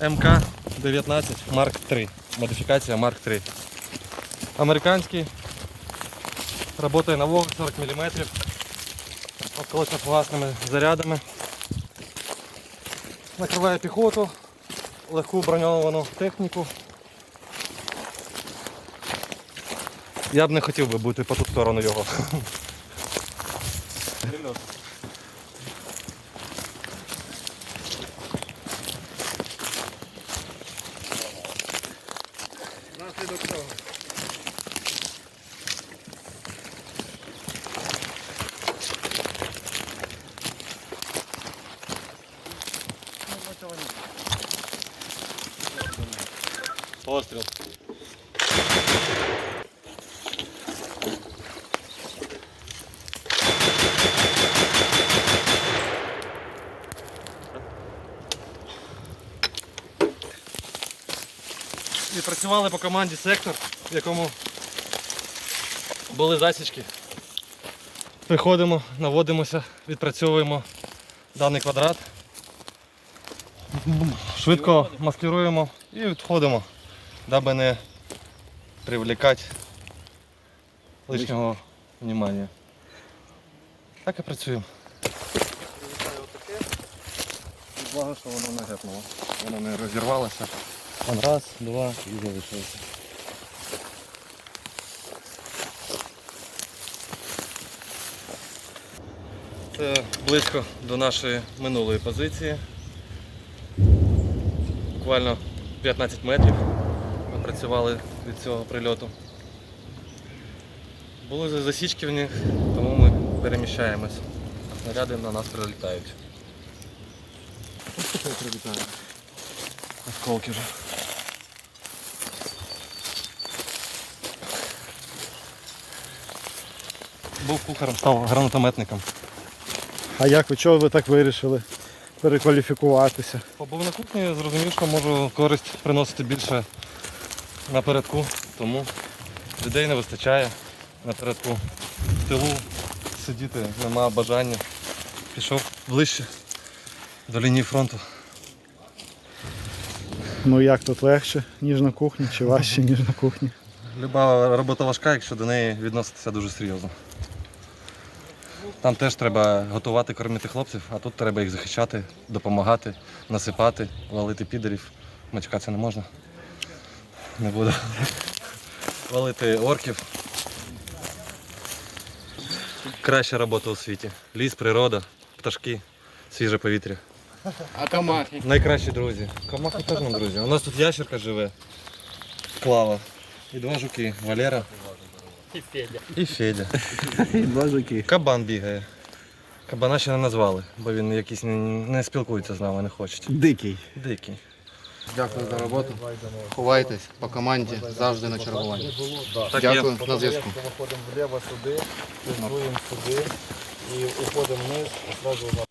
МК-19 Марк 3. Модифікація Марк 3. Американський. Работає на вогонь 40 мм. Осколочно-фугасними зарядами. Накриває піхоту, легку броньовану техніку. Я б не хотів би бути по ту сторону його. Наслідок цього. Постріл. Відпрацювали по команді сектор, в якому були засічки. Приходимо, наводимося, відпрацьовуємо даний квадрат. Швидко маскируємо і відходимо, даби не привлекати лишнього внимання. Так і працюємо. Благо, що воно не гепнуло. Воно не розірвалося. Там раз, два і залишилося. Це близько до нашої минулої позиції. Буквально 15 метрів ми працювали від цього прильоту. Були засічки в них, тому ми переміщаємось. Снаряди на нас прилітають. Ось таке прилітає. Осколки вже. Був кухарем, став гранатометником. А як ви чого ви так вирішили перекваліфікуватися? Побув на кухні, зрозумів, що можу користь приносити більше напередку, тому людей не вистачає напередку. В тилу сидіти нема бажання. Пішов ближче до лінії фронту. Ну як тут легше, ніж на кухні, чи важче, ніж на кухні? Люба робота важка, якщо до неї відноситися дуже серйозно. Там теж треба готувати, кормити хлопців, а тут треба їх захищати, допомагати, насипати, валити підерів. Мачкатися не можна. Не буду. Валити орків. Краща робота у світі. Ліс, природа, пташки, свіже повітря. А комахи? Найкращі друзі. Камахи теж нам друзі. У нас тут ящерка живе. Клава. І два жуки. Валера. І Федя. І Федя. Два жуки. Кабан бігає. Кабана ще не назвали, бо він якийсь не, не спілкується з нами, не хоче. Дикий. Дикий. Дякую за роботу. Ховайтесь по команді завжди на чергуванні. Так Дякую на зв'язку. Виходимо вліво сюди, фільтруємо сюди і уходимо вниз, і одразу на